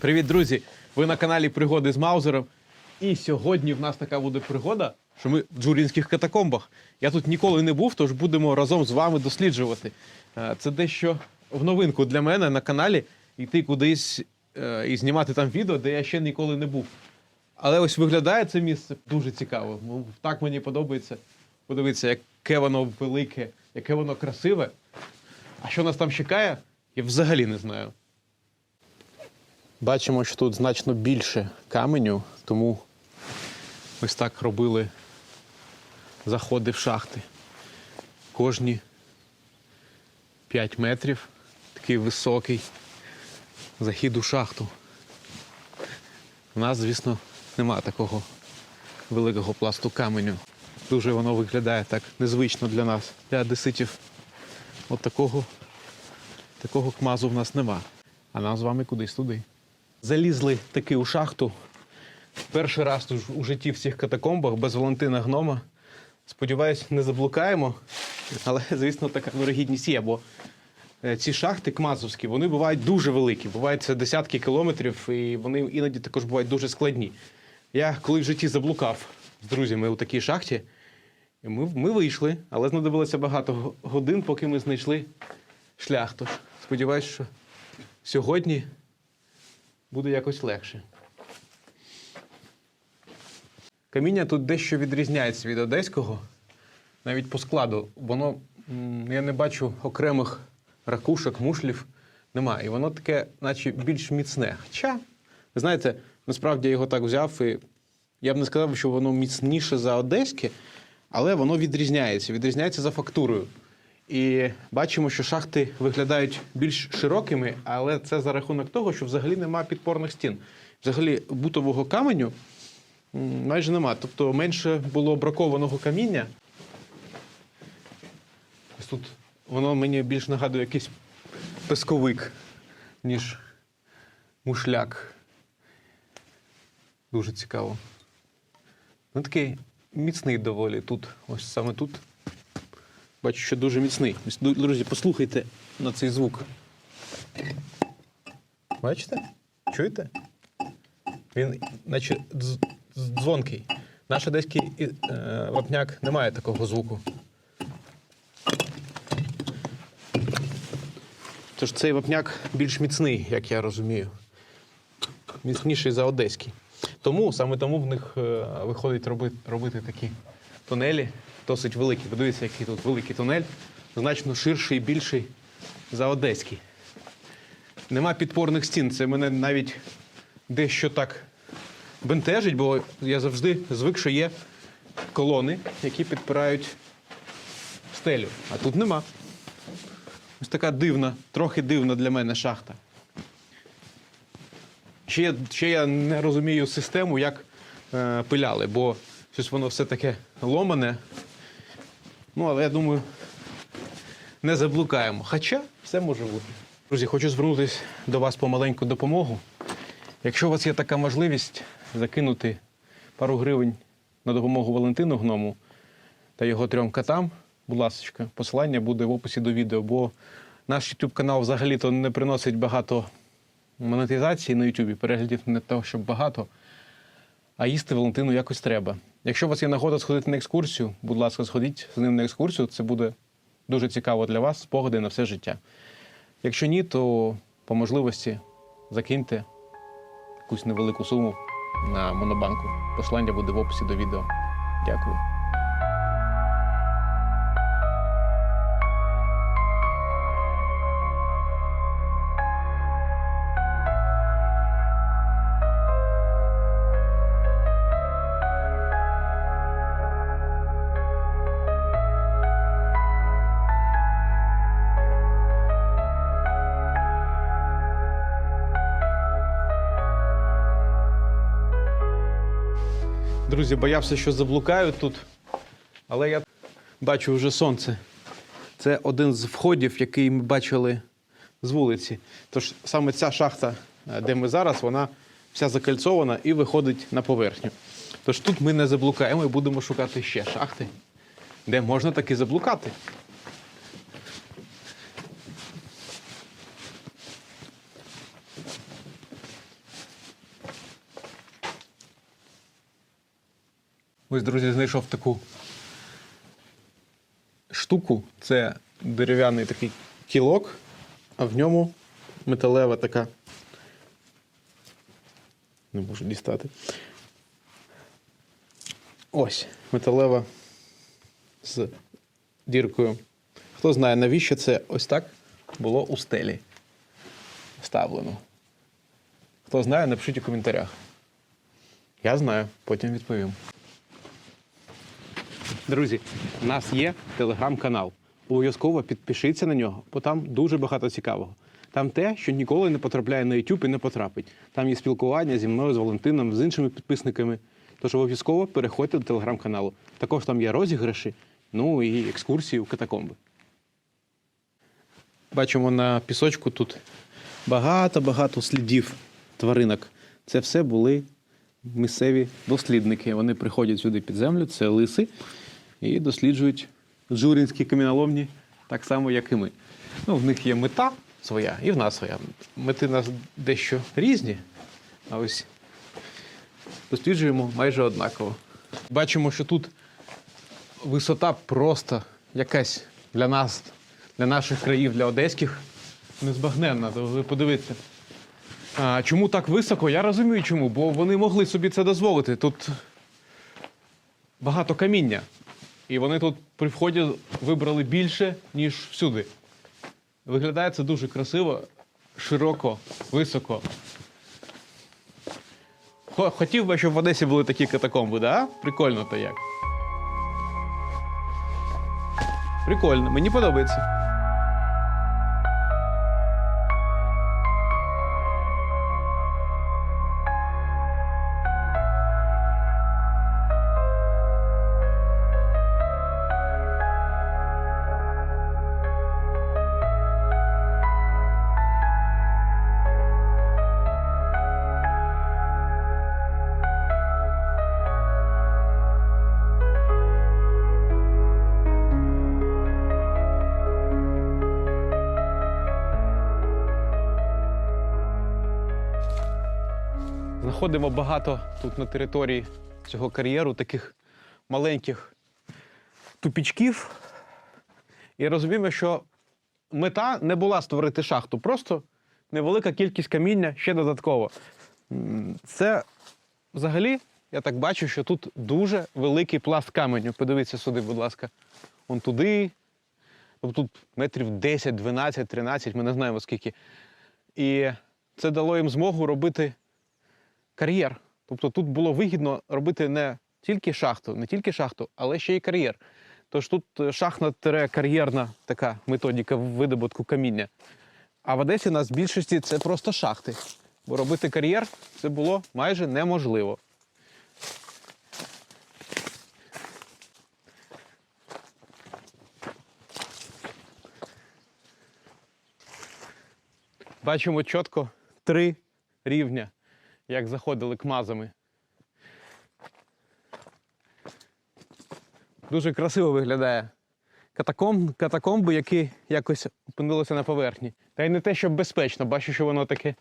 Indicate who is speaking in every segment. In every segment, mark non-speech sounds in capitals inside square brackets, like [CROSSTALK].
Speaker 1: Привіт, друзі! Ви на каналі Пригоди з Маузером. І сьогодні в нас така буде пригода, що ми в джурінських катакомбах. Я тут ніколи не був, тож будемо разом з вами досліджувати. Е, Це дещо в новинку для мене на каналі йти кудись е, і знімати там відео, де я ще ніколи не був. Але ось виглядає це місце дуже цікаво. Ну, Так мені подобається. Подивитися, яке воно велике, яке воно красиве. А що нас там чекає, я взагалі не знаю. Бачимо, що тут значно більше каменю, тому ось так робили заходи в шахти. Кожні 5 метрів, такий високий захід у шахту. У нас, звісно, нема такого великого пласту каменю. Дуже воно виглядає так незвично для нас, для одеситів. От такого, такого кмазу в нас нема. А нам з вами кудись туди. Залізли таки у шахту. Перший раз у житті в цих катакомбах без Валентина Гнома. Сподіваюсь, не заблукаємо. Але, звісно, така вирогідність є, бо е, ці шахти кмазовські, вони бувають дуже великі. Бувають це десятки кілометрів, і вони іноді також бувають дуже складні. Я коли в житті заблукав з друзями у такій шахті, ми, ми вийшли, але знадобилося багато годин, поки ми знайшли шлях. Тож сподіваюсь, що сьогодні буде якось легше. Каміння тут дещо відрізняється від одеського, навіть по складу. Воно я не бачу окремих ракушок, мушлів. Немає. І воно таке, наче більш міцне. Хоча, ви знаєте, насправді я його так взяв, і я б не сказав, що воно міцніше за одеське, але воно відрізняється. Відрізняється за фактурою. І бачимо, що шахти виглядають більш широкими, але це за рахунок того, що взагалі немає підпорних стін. Взагалі бутового каменю майже нема. Тобто менше було бракованого каміння. Ось тут воно мені більш нагадує якийсь песковик, ніж мушляк. Дуже цікаво. Ну, такий міцний доволі тут. Ось саме тут. Бачу, що дуже міцний. Друзі, послухайте на цей звук. Бачите? Чуєте? Він, наче дз- дз- дзвонкий. Наш одеський е, вапняк не має такого звуку. Тож цей вапняк більш міцний, як я розумію. Міцніший за одеський. Тому саме тому в них е, виходить робити, робити такі тунелі досить великі. Подивіться, який тут великий тунель, значно ширший і більший за одеський. Нема підпорних стін. Це мене навіть дещо так бентежить, бо я завжди звик, що є колони, які підпирають стелю. А тут нема. Ось така дивна, трохи дивна для мене шахта. Ще, ще я не розумію систему, як е, пиляли, бо щось воно все таке ломане. Ну, але я думаю, не заблукаємо. Хоча все може бути. Друзі, хочу звернутися до вас по маленьку допомогу. Якщо у вас є така можливість закинути пару гривень на допомогу Валентину Гному та його трьом котам, будь ласка, посилання буде в описі до відео, бо наш YouTube канал взагалі-то не приносить багато монетизації на YouTube, переглядів не того, щоб багато, а їсти Валентину якось треба. Якщо у вас є нагода сходити на екскурсію, будь ласка, сходіть з ним на екскурсію, це буде дуже цікаво для вас, спогади на все життя. Якщо ні, то по можливості закиньте якусь невелику суму на монобанку. Послання буде в описі до відео. Дякую. Друзі, боявся, що заблукаю тут, але я бачу вже сонце. Це один з входів, який ми бачили з вулиці. Тож саме ця шахта, е, де ми зараз, вона вся закальцована і виходить на поверхню. Тож тут ми не заблукаємо і будемо шукати ще шахти, де можна таки заблукати. Ось, друзі, знайшов таку штуку. Це дерев'яний такий кілок, а в ньому металева така. Не можу дістати. Ось металева з діркою. Хто знає, навіщо це ось так було у стелі вставлено? Хто знає, напишіть у коментарях. Я знаю, потім відповім. Друзі, у нас є телеграм-канал. Обов'язково підпишіться на нього, бо там дуже багато цікавого. Там те, що ніколи не потрапляє на YouTube і не потрапить. Там є спілкування зі мною, з Валентином, з іншими підписниками. Тож обов'язково переходьте до телеграм-каналу. Також там є розіграші, ну і екскурсії у катакомби. Бачимо на пісочку тут багато-багато слідів тваринок. Це все були місцеві дослідники. Вони приходять сюди під землю, це лиси, і досліджують журінські каміноломні так само, як і ми. Ну, в них є мета своя, і в нас своя. Мети нас дещо різні, а ось досліджуємо майже однаково. Бачимо, що тут висота просто якась для нас, для наших країв, для одеських, незбагненна. Ви подивіться. А, чому так високо? Я розумію чому, бо вони могли собі це дозволити. Тут багато каміння. І вони тут при вході вибрали більше, ніж всюди. Виглядає це дуже красиво, широко, високо. Хотів би, щоб в Одесі були такі катакомби, да? Прикольно то як. Прикольно, мені подобається. Знаходимо багато тут на території цього кар'єру таких маленьких тупічків. І розуміємо, що мета не була створити шахту, просто невелика кількість каміння ще додатково. Це взагалі, я так бачу, що тут дуже великий пласт каменю. Подивіться сюди, будь ласка. Он туди. Тобто Тут метрів 10, 12, 13, ми не знаємо скільки. І це дало їм змогу робити кар'єр. Тобто тут було вигідно робити не тільки шахту, не тільки шахту, але ще й кар'єр. Тож тут е, шахтна-кар'єрна така методика видобутку каміння. А в Одесі у нас в більшості це просто шахти. Бо робити кар'єр це було майже неможливо. Бачимо чітко три рівня як заходили кмазами. Дуже красиво виглядає. Катакомб, катакомби, які якось опинилися на поверхні. Та й не те, щоб безпечно, бачу, що воно таке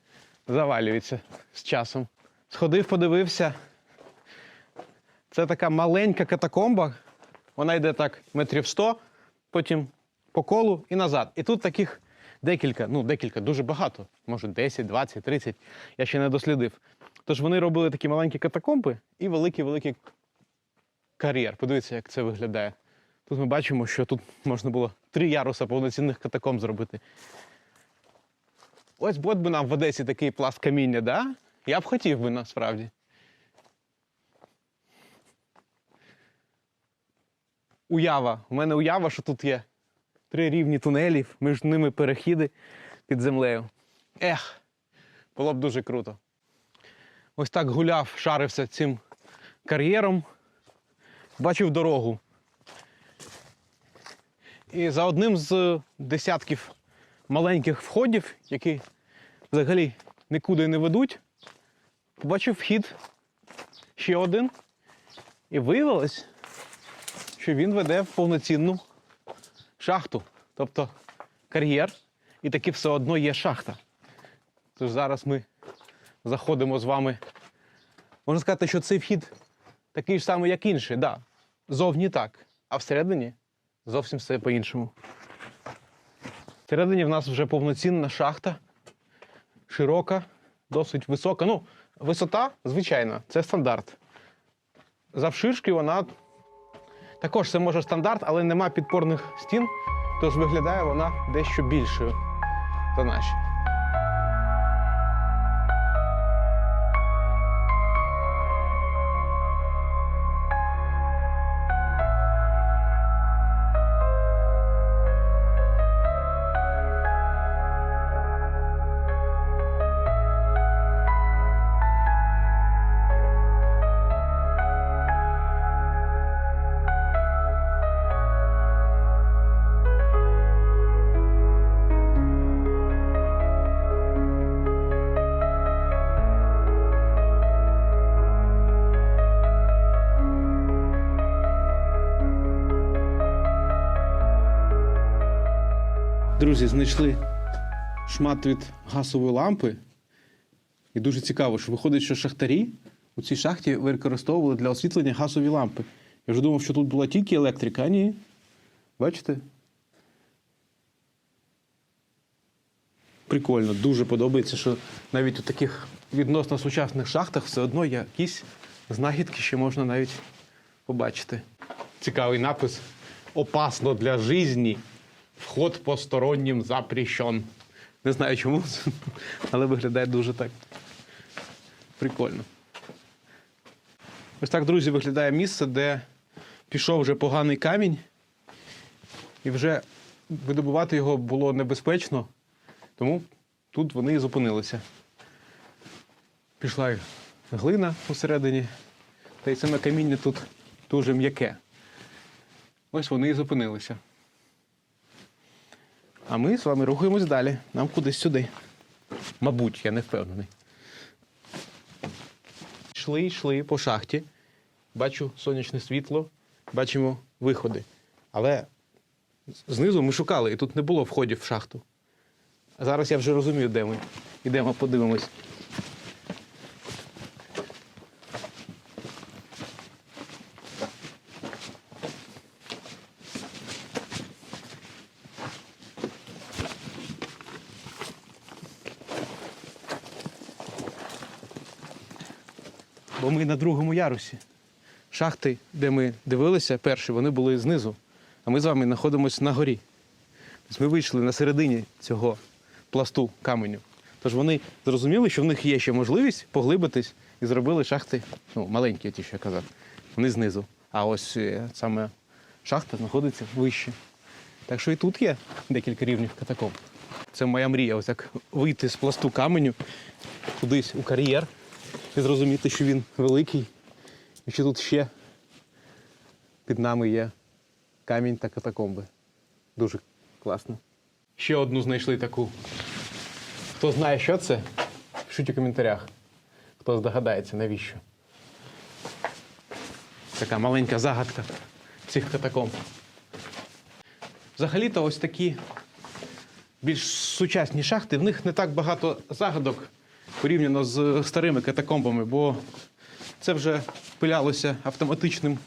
Speaker 1: завалюється з часом. Сходив, подивився. Це така маленька катакомба. Вона йде так метрів 100, потім по колу і назад. І тут таких декілька, ну декілька, дуже багато. Може 10, 20, 30. Я ще не дослідив. Тож вони робили такі маленькі катакомби і великий-великий кар'єр. Подивіться, як це виглядає. Тут ми бачимо, що тут можна було три яруса повноцінних катакомб зробити. Ось от би нам в Одесі такий пласт каміння, да? Я б хотів би насправді. Уява. У мене уява, що тут є три рівні тунелів, між ними перехіди під землею. Ех, було б дуже круто. Ось так гуляв, шарився цим кар'єром, бачив дорогу. І за одним з десятків маленьких входів, які взагалі нікуди не ведуть, побачив вхід ще один. І виявилось, що він веде в повноцінну шахту, тобто кар'єр, і таки все одно є шахта. Тож зараз ми заходимо з вами. Можна сказати, що цей вхід такий ж самий, як інший, да. Зовні так. А всередині зовсім все по-іншому. Всередині в нас вже повноцінна шахта, широка, досить висока. Ну, висота, звичайно, це стандарт. Завширшки вона також це може стандарт, але нема підпорних стін, тож виглядає вона дещо більшою за наші. Знайшли шмат від газової лампи. І дуже цікаво, що виходить, що шахтарі у цій шахті використовували для освітлення газові лампи. Я вже думав, що тут була тільки електрика, а ні. Бачите? Прикольно, дуже подобається, що навіть у таких відносно сучасних шахтах все одно якісь знахідки, що можна навіть побачити. Цікавий напис Опасно для житті. Вход постороннім запрещен. Не знаю чому, але виглядає дуже так. Прикольно. Ось так, друзі, виглядає місце, де пішов вже поганий камінь, і вже видобувати його було небезпечно, тому тут вони і зупинилися. Пішла глина усередині, та й саме каміння тут дуже м'яке. Ось вони і зупинилися. А ми з вами рухаємось далі. Нам кудись сюди. Мабуть, я не впевнений. Йшли, йшли по шахті. Бачу сонячне світло, бачимо виходи. Але знизу ми шукали, і тут не було входів в шахту. А зараз я вже розумію, де ми. Ідемо, подивимось. Другому ярусі. Шахти, де ми дивилися, перші, вони були знизу. А ми з вами знаходимося на горі. Тобто ми вийшли на середині цього пласту каменю. Тож вони зрозуміли, що в них є ще можливість поглибитись і зробили шахти, ну, маленькі, ті, що я казав. Вони знизу. А ось е, саме шахта знаходиться вище. Так що і тут є декілька рівнів катакомб. Це моя мрія, ось так вийти з пласту каменю кудись у кар'єр і зрозуміти, що він великий, і що тут ще під нами є камінь та катакомби. Дуже класно. Ще одну знайшли таку. Хто знає, що це, пишіть у коментарях. Хто здогадається, навіщо. Така маленька загадка цих катакомб. Взагалі-то ось такі більш сучасні шахти, в них не так багато загадок порівняно з старими катакомбами, бо це вже пилялося автоматичним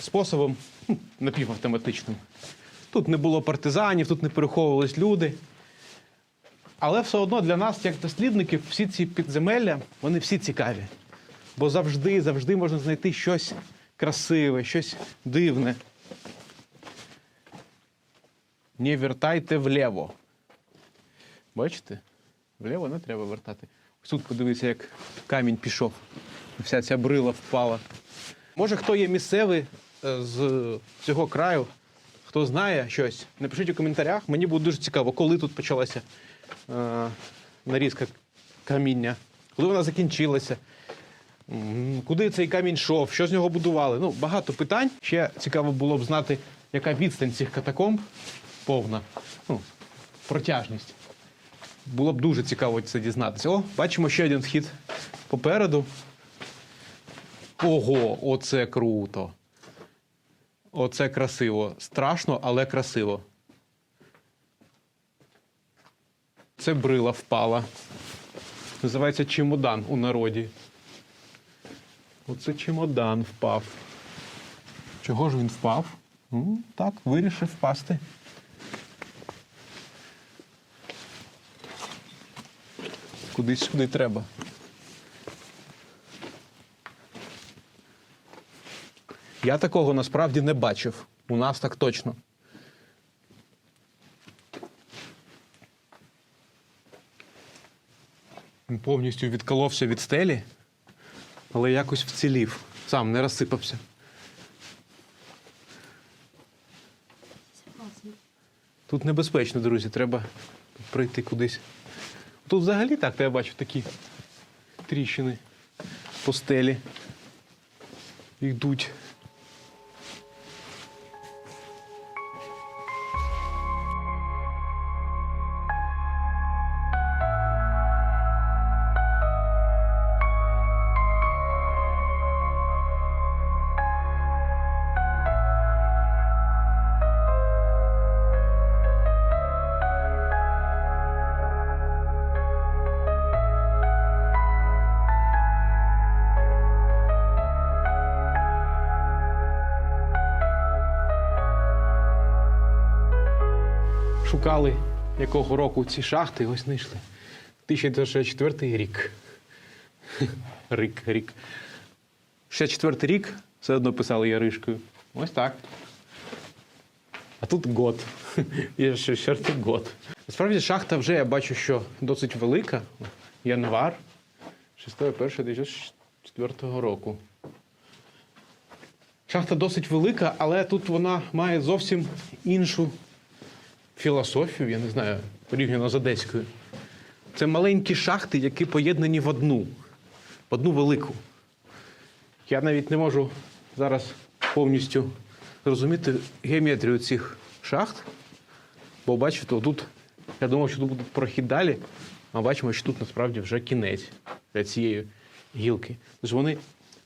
Speaker 1: способом, ну, напівавтоматичним. Тут не було партизанів, тут не переховувались люди. Але все одно для нас, як дослідників, всі ці підземелля, вони всі цікаві. Бо завжди, завжди можна знайти щось красиве, щось дивне. Не вертайте вліво. Бачите? Вліво не треба вертати. Тут подивися, як камінь пішов. Вся ця брила впала. Може, хто є місцевий е, з цього краю, хто знає щось, напишіть у коментарях. Мені буде дуже цікаво, коли тут почалася е, нарізка каміння, коли вона закінчилася, куди цей камінь йшов, що з нього будували. Ну, багато питань. Ще цікаво було б знати, яка відстань цих катакомб повна. Ну, протяжність. Було б дуже цікаво це дізнатися. О, бачимо ще один вхід попереду. Ого, оце круто. Оце красиво. Страшно, але красиво. Це брила впала. Називається чемодан у народі. Оце чемодан впав. Чого ж він впав? Так, вирішив впасти. Кудись сюди треба. Я такого насправді не бачив. У нас так точно. Повністю відколовся від стелі, але якось вцілів. Сам не розсипався. Тут небезпечно, друзі, треба пройти кудись. Тут взагалі так, я бачу такі тріщини по стелі. Йдуть. Якого року ці шахти, ось знайшли. 1964 [LAUGHS] рік. Рік, рік. 64 рік все одно писали яришкою. Ось так. А тут год. [LAUGHS] Є ще чорти год. Насправді шахта вже я бачу, що досить велика. Январ 6.1.2004 року. Шахта досить велика, але тут вона має зовсім іншу філософію, я не знаю, порівняно з одеською. Це маленькі шахти, які поєднані в одну, в одну велику. Я навіть не можу зараз повністю зрозуміти геометрію цих шахт, бо бачите, тут я думав, що тут буде прохід далі, а бачимо, що тут насправді вже кінець для цієї гілки. Тож вони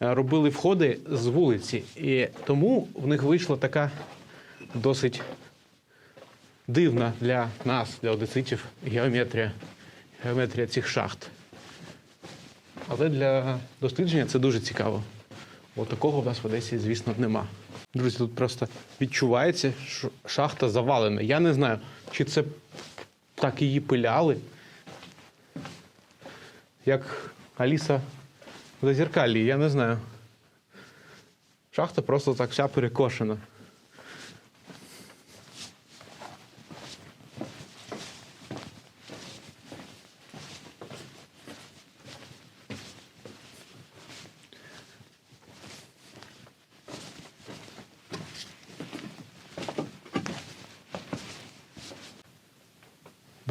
Speaker 1: е, робили входи з вулиці, і тому в них вийшла така досить дивна для нас, для одеситів, геометрія, геометрія цих шахт. Але для дослідження це дуже цікаво. Бо такого в нас в Одесі, звісно, нема. Друзі, тут просто відчувається, що шахта завалена. Я не знаю, чи це так її пиляли, як Аліса в зазеркалі, я не знаю. Шахта просто так вся перекошена.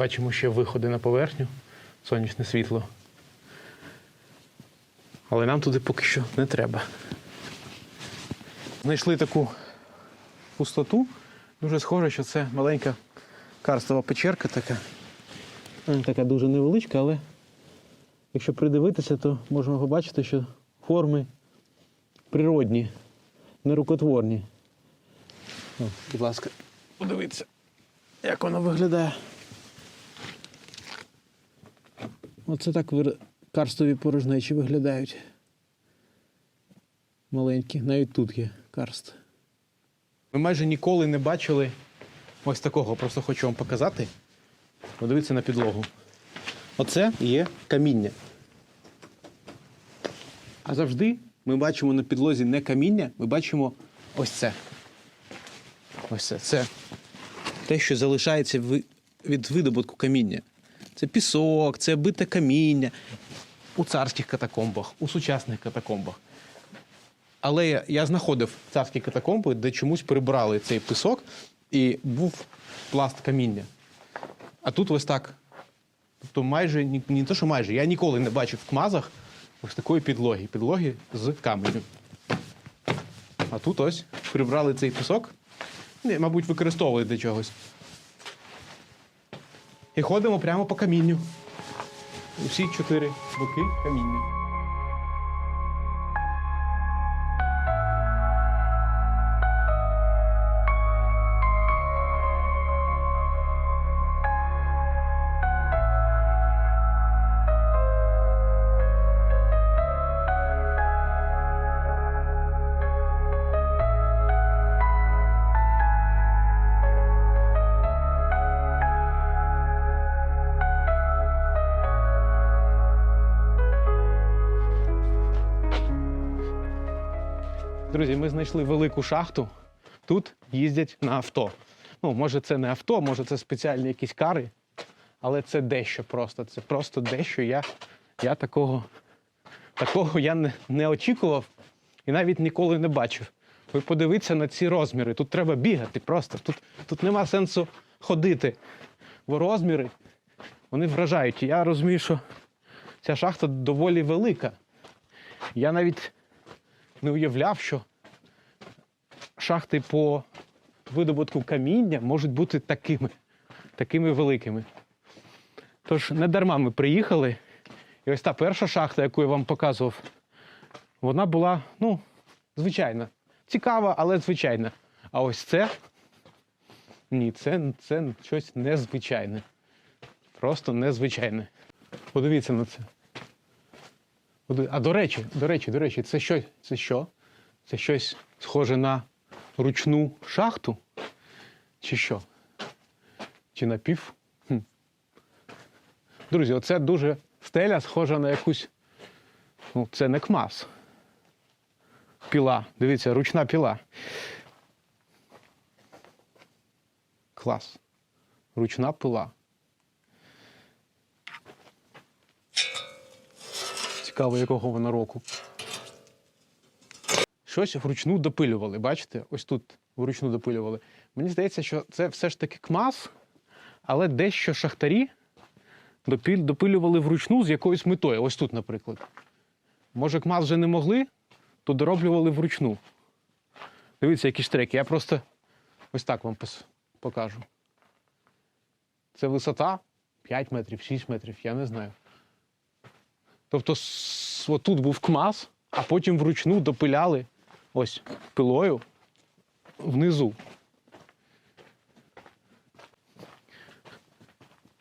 Speaker 1: Бачимо ще виходи на поверхню, сонячне світло. Але нам туди поки що не треба. Знайшли таку пустоту. Дуже схоже, що це маленька карстова печерка така. Така дуже невеличка, але якщо придивитися, то можемо побачити, що форми природні, нерукотворні. О, будь ласка, подивіться, як вона виглядає. Оце так карстові порожнечі виглядають. Маленькі, навіть тут є карст. Ми майже ніколи не бачили ось такого, просто хочу вам показати. Подивіться на підлогу. Оце є каміння. А завжди ми бачимо на підлозі не каміння, ми бачимо ось це. Ось це. Це те, що залишається від видобутку каміння. Це пісок, це бите каміння у царських катакомбах, у сучасних катакомбах. Але я, знаходив царські катакомби, де чомусь прибрали цей пісок і був пласт каміння. А тут ось так. Тобто майже не те, що майже, я ніколи не бачив в кмазах ось такої підлоги. Підлоги з каменю. А тут ось прибрали цей пісок, мабуть, використовували для чогось. І ходимо прямо по камінню. Усі чотири боки каміння. Друзі, ми знайшли велику шахту. Тут їздять на авто. Ну, може, це не авто, може, це спеціальні якісь кари, але це дещо просто. Це просто дещо. Я, я такого, такого я не, не очікував і навіть ніколи не бачив. Ви подивіться на ці розміри. Тут треба бігати просто. Тут, тут нема сенсу ходити. Бо розміри вони вражають. Я розумію, що ця шахта доволі велика. Я навіть не уявляв, що шахти по видобутку каміння можуть бути такими, такими великими. Тож не дарма ми приїхали. І ось та перша шахта, яку я вам показував, вона була, ну, звичайна. Цікава, але звичайна. А ось це ні, це, це щось незвичайне. Просто незвичайне. Подивіться на це. А до речі, до речі, до речі, це що? Це що? Це щось схоже на ручну шахту? Чи що? Чи на пів? Хм. Друзі, оце дуже стеля схожа на якусь. Ну, це не КМАЗ. Піла. Дивіться, ручна піла. Клас. Ручна пила. Цікаво, якого вона року. Щось вручну допилювали. Бачите? Ось тут вручну допилювали. Мені здається, що це все ж таки КМАЗ, але дещо шахтарі допилювали вручну з якоюсь метою. Ось тут, наприклад. Може, КМАЗ вже не могли, то дороблювали вручну. Дивіться, які штреки. Я просто ось так вам покажу. Це висота 5 метрів, 6 метрів, я не знаю. Тобто отут був КМАЗ, а потім вручну допиляли ось пилою внизу.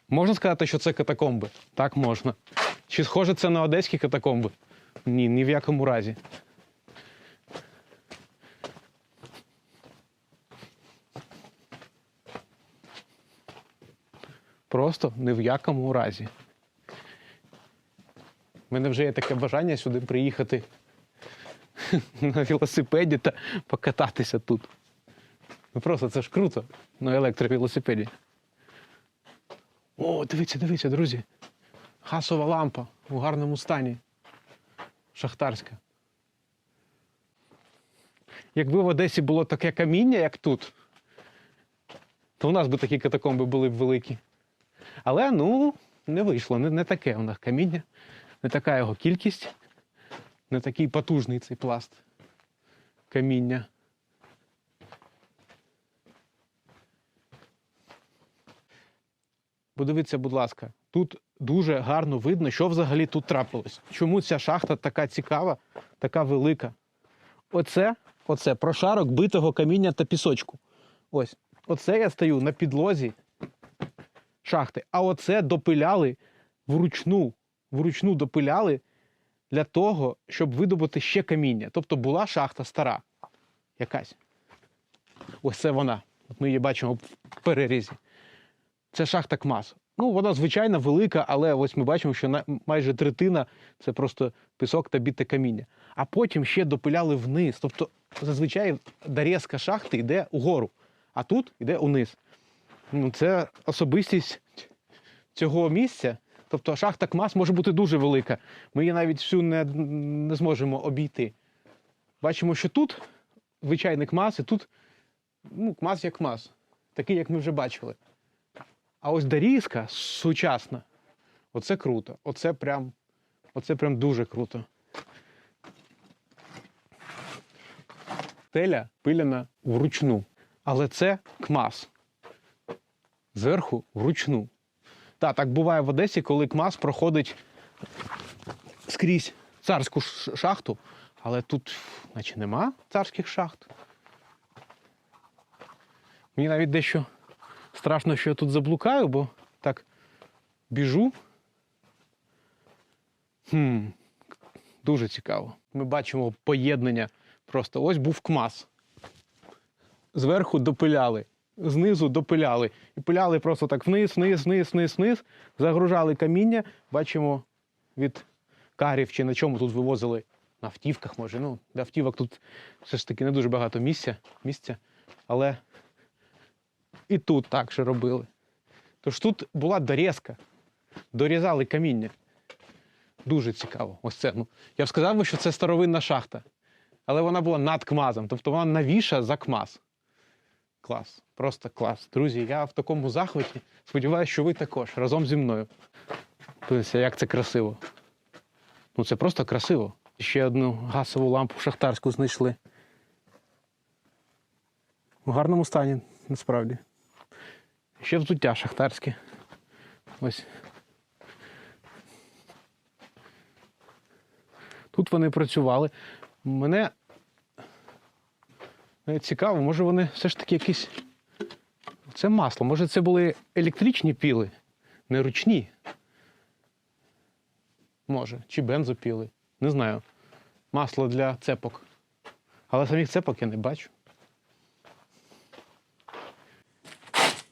Speaker 1: Можна сказати, що це катакомби? Так можна. Чи схоже це на одеські катакомби? Ні, ні в якому разі. Просто ні в якому разі. У мене вже є таке бажання сюди приїхати [LAUGHS] на велосипеді та покататися тут. Ну просто це ж круто на електровелосипеді. О, дивіться, дивіться, друзі. Гасова лампа у гарному стані. Шахтарська. Якби в Одесі було таке каміння, як тут, то у нас би такі катакомби були б великі. Але ну, не вийшло, не, не таке у нас каміння, не така його кількість, не такий потужний цей пласт каміння. Подивіться, будь ласка, тут дуже гарно видно, що взагалі тут трапилось. Чому ця шахта така цікава, така велика. Оце, оце прошарок битого каміння та пісочку. Ось. Оце я стою на підлозі шахти. А оце допиляли вручну. Вручну допиляли для того, щоб видобути ще каміння. Тобто була шахта стара. Якась. Ось це вона. Ми її бачимо в перерізі. Це шахта КМАЗ. Ну, вона звичайна велика, але ось ми бачимо, що майже третина це просто пісок та біте каміння. А потім ще допиляли вниз. Тобто, зазвичай дорізка шахти йде угору, а тут йде униз. Ну, це особистість цього місця. Тобто шахта КМАЗ може бути дуже велика. Ми її навіть всю не, не зможемо обійти. Бачимо, що тут звичайний КМАЗ, і тут ну, КМАЗ як КМАЗ, такий, як ми вже бачили. А ось дорізка сучасна. Оце круто. Оце прям, оце прям дуже круто. Теля пиляна вручну. Але це КМАЗ. Зверху вручну. Так, так буває в Одесі, коли КМАЗ проходить скрізь царську шахту, але тут, наче, нема царських шахт. Мені навіть дещо страшно, що я тут заблукаю, бо так біжу. Хм, дуже цікаво. Ми бачимо поєднання. Просто ось був КМАЗ. Зверху допиляли, знизу допиляли. І пиляли просто так вниз, вниз, вниз, вниз, вниз. Загружали каміння. Бачимо від карів чи на чому тут вивозили на автівках, може. Ну, для автівок тут все ж таки не дуже багато місця, місця. Але і тут так же робили. Тож тут була дорізка, дорізали каміння. Дуже цікаво. Ось це. Ну, я б сказав що це старовинна шахта. Але вона була над КМАЗом, тобто вона навіша за КМАЗ. Клас, просто клас. Друзі, я в такому захваті. Сподіваюся, що ви також разом зі мною. Подивіться, як це красиво. Ну, це просто красиво. Ще одну газову лампу шахтарську знайшли. У гарному стані, насправді. Ще взуття шахтарське. Ось. Тут вони працювали. Мене цікаво, може вони все ж таки якісь. Це масло. Може, це були електричні піли, не ручні. Може, чи бензопіли. Не знаю. Масло для цепок. Але самих цепок я не бачу.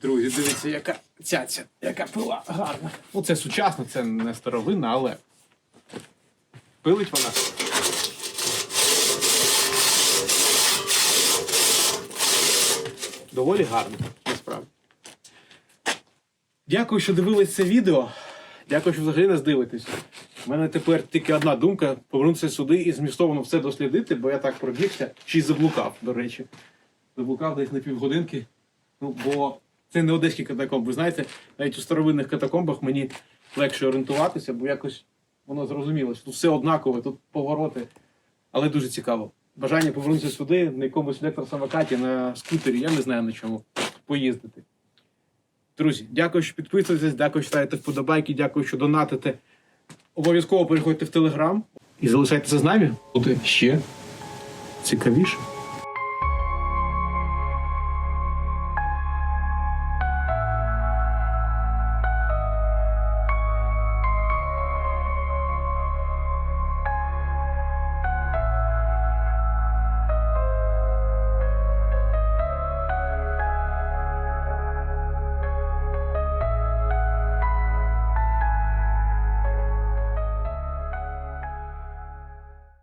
Speaker 1: Друзі, дивіться, яка цяця, яка пила гарна. Ну, це сучасно, це не старовинна, але пилить вона. Доволі гарно, насправді. Дякую, що дивились це відео. Дякую, що взагалі нас дивитесь. У мене тепер тільки одна думка повернутися сюди і змістовно все дослідити, бо я так пробігся, й заблукав, до речі. Заблукав десь на півгодинки. Ну, бо це не одеські катакомби. Ви знаєте, навіть у старовинних катакомбах мені легше орієнтуватися, бо якось воно зрозуміло, що тут все однакове, тут повороти. Але дуже цікаво. Бажання повернутися сюди на якомусь електросамокаті, на скутері, я не знаю на чому, поїздити. Друзі, дякую, що підписуєтесь, дякую, що ставите вподобайки, дякую, що донатите. Обов'язково переходьте в Телеграм і залишайтеся з нами. Буде ще цікавіше.